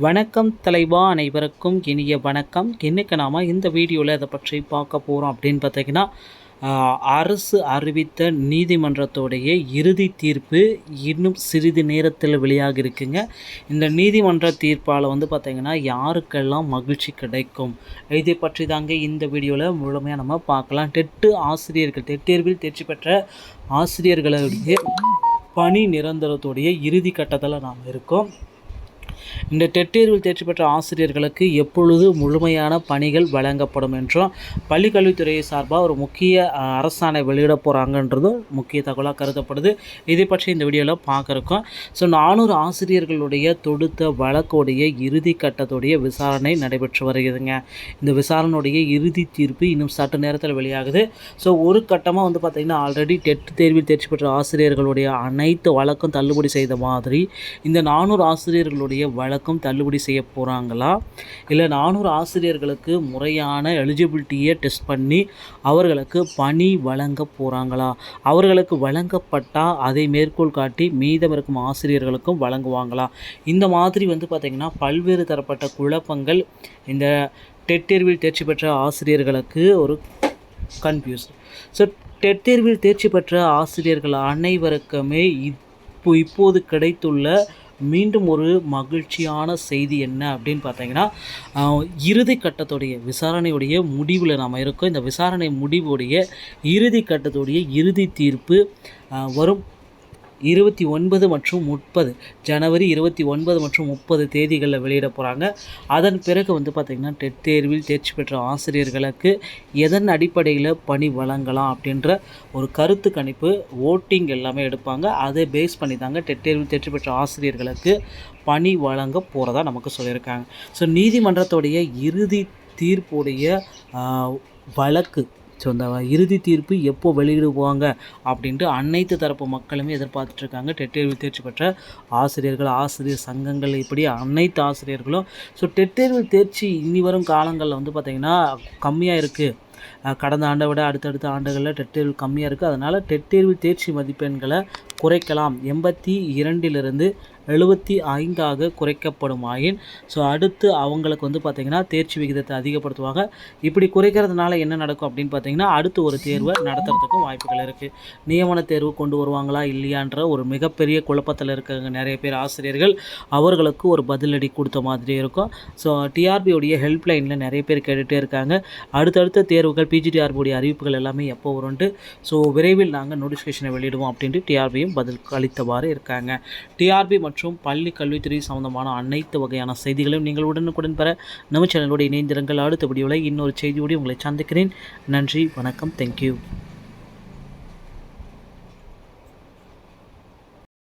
வணக்கம் தலைவா அனைவருக்கும் இனிய வணக்கம். இன்றைக்கி நாம் இந்த வீடியோவில் இதை பற்றி பார்க்க போகிறோம் அப்படின்னு பார்த்தீங்கன்னா அரசு அறிவித்த நீதிமன்றத்தோடைய இறுதி தீர்ப்பு இன்னும் சிறிது நேரத்தில் வெளியாக இருக்குங்க. இந்த நீதிமன்ற தீர்ப்பால் வந்து பார்த்திங்கன்னா யாருக்கெல்லாம் மகிழ்ச்சி கிடைக்கும்? இதை பற்றி தாங்க இந்த வீடியோவில் முழுமையாக நம்ம பார்க்கலாம். டெட்டு ஆசிரியர்கள் டெட்டேர்வில் தேர்ச்சி பெற்ற ஆசிரியர்களுடைய பணி நிரந்தரத்துடைய இறுதி கட்டத்தில் நாம் இருக்கோம். இந்த டெட் தேர்வில் தேர்ச்சி பெற்ற ஆசிரியர்களுக்கு எப்பொழுது முழுமையான பணிகள் வழங்கப்படும் என்றும் பள்ளிக்கல்வித்துறையை சார்பாக ஒரு முக்கிய அரசாணை வெளியிட போகிறாங்கன்றதும் முக்கிய தகவலாக கருதப்படுது. இதை பற்றி இந்த வீடியோவில் பார்க்குறோம். ஸோ நானூறு ஆசிரியர்களுடைய தொடுத்த வழக்குடைய இறுதி கட்டத்துடைய விசாரணை நடைபெற்று வருகிறதுங்க. இந்த விசாரணையுடைய இறுதி தீர்ப்பு இன்னும் சற்று நேரத்தில் வெளியாகுது. ஸோ ஒரு கட்டமாக வந்து பார்த்திங்கன்னா ஆல்ரெடி டெட் தேர்வில் தேர்ச்சி பெற்ற ஆசிரியர்களுடைய அனைத்து வழக்கும் தள்ளுபடி செய்த மாதிரி இந்த நானூறு ஆசிரியர்களுடைய வழக்கு வழக்கம் தள்ளுபடி செய்ய போகிறாங்களா இல்லை நானூறு ஆசிரியர்களுக்கு முறையான எலிஜிபிலிட்டியை டெஸ்ட் பண்ணி அவர்களுக்கு பணி வழங்க போகிறாங்களா அவர்களுக்கு வழங்கப்பட்டால் அதை மேற்கோள் காட்டி மீதம் இருக்கும் ஆசிரியர்களுக்கும் வழங்குவாங்களா? இந்த மாதிரி வந்து பார்த்திங்கன்னா பல்வேறு தரப்பட்ட குழப்பங்கள் இந்த டெட் தேர்வில் தேர்ச்சி பெற்ற ஆசிரியர்களுக்கு ஒரு கன்ஃபியூஸ் ஸோ டெட் தேர்வில் தேர்ச்சி பெற்ற ஆசிரியர்கள் அனைவருக்குமே இப்போ இப்போது கிடைத்துள்ள மீண்டும் ஒரு மகிழ்ச்சியான செய்தி என்ன அப்படின்னு பார்த்தீங்கன்னா இறுதி கட்டத்துடைய விசாரணையுடைய முடிவில் நாம் இருக்கோம். இந்த விசாரணை முடிவுடைய இறுதி கட்டத்துடைய இறுதி தீர்ப்பு வரும். இருபத்தி ஒன்பது மற்றும் முப்பது ஜனவரி இருபத்தி ஒன்பது மற்றும் முப்பது தேதிகளில் வெளியிட போகிறாங்க அதன் பிறகு வந்து பார்த்திங்கன்னா டெட் தேர்வில் தேர்ச்சி பெற்ற ஆசிரியர்களுக்கு எதன் அடிப்படையில் பணி வழங்கலாம் அப்படின்ற ஒரு கருத்து கணிப்பு ஓட்டிங் எல்லாமே எடுப்பாங்க. அதை பேஸ் பண்ணி தாங்க டெட் தேர்வில் தேர்ச்சி பெற்ற ஆசிரியர்களுக்கு பணி வழங்க போகிறதா நமக்கு சொல்லியிருக்காங்க. ஸோ நீதிமன்றத்துடைய இறுதி தீர்ப்புடைய வழக்கு ஸோ அந்த இறுதி தீர்ப்பு எப்போ வெளியிடுவாங்க அப்படின்ட்டு அனைத்து தரப்பு மக்களுமே எதிர்பார்த்துட்ருக்காங்க. டெட் தேர்வில் தேர்ச்சி பெற்ற ஆசிரியர்கள் ஆசிரியர் சங்கங்கள் இப்படி அனைத்து ஆசிரியர்களும். ஸோ டெட் தேர்வில் தேர்ச்சி இனி வரும் காலங்களில் வந்து பார்த்திங்கன்னா கம்மியாக இருக்குது கடந்த ஆண்டை விட அடுத்தடுத்த ஆண்டுகளில் டெட் தேர்வு கம்மியாக இருக்குது அதனால் டெட் தேர்வு தேர்ச்சி மதிப்பெண்களை குறைக்கலாம். எண்பத்தி இரண்டிலிருந்து எழுபத்தி ஐந்தாக குறைக்கப்படுமாயின் ஸோ அடுத்து அவங்களுக்கு வந்து பார்த்திங்கன்னா தேர்ச்சி விகிதத்தை அதிகப்படுத்துவாங்க. இப்படி குறைக்கிறதுனால என்ன நடக்கும் அப்படின்னு பார்த்தீங்கன்னா அடுத்து ஒரு தேர்வை நடத்துறதுக்கும் வாய்ப்புகள் இருக்குது நியமன தேர்வு கொண்டு வருவாங்களா இல்லையான்ற ஒரு மிகப்பெரிய குழப்பத்தில் இருக்காங்க நிறைய பேர் ஆசிரியர்கள். அவர்களுக்கு ஒரு பதிலடி கொடுத்த மாதிரி இருக்கும். ஸோ டிஆர்பியோடைய ஹெல்ப்லைனில் நிறைய பேர் கேட்டுகிட்டே இருக்காங்க. அடுத்தடுத்த தேர்வு தேர்வுகள் பிஜிடிஆர்பியோடைய அறிவிப்புகள் எல்லாமே எப்போ வரும்ன்ட்டு ஸோ விரைவில் நாங்கள் நோட்டிஃபிகேஷனை வெளியிடுவோம் அப்படின்ட்டு டிஆர்பியும் பதில் அளித்தவாறு இருக்காங்க. டிஆர்பி மற்றும் பள்ளி கல்வித்துறை சம்பந்தமான அனைத்து வகையான செய்திகளையும் நீங்கள் உடனுக்குடன் பெற நம்ம சேனலோடு இணைந்திருங்கள். அடுத்த வீடியோவில் இன்னொரு செய்தியோடு உங்களை சந்திக்கிறேன். நன்றி வணக்கம் தேங்க்யூ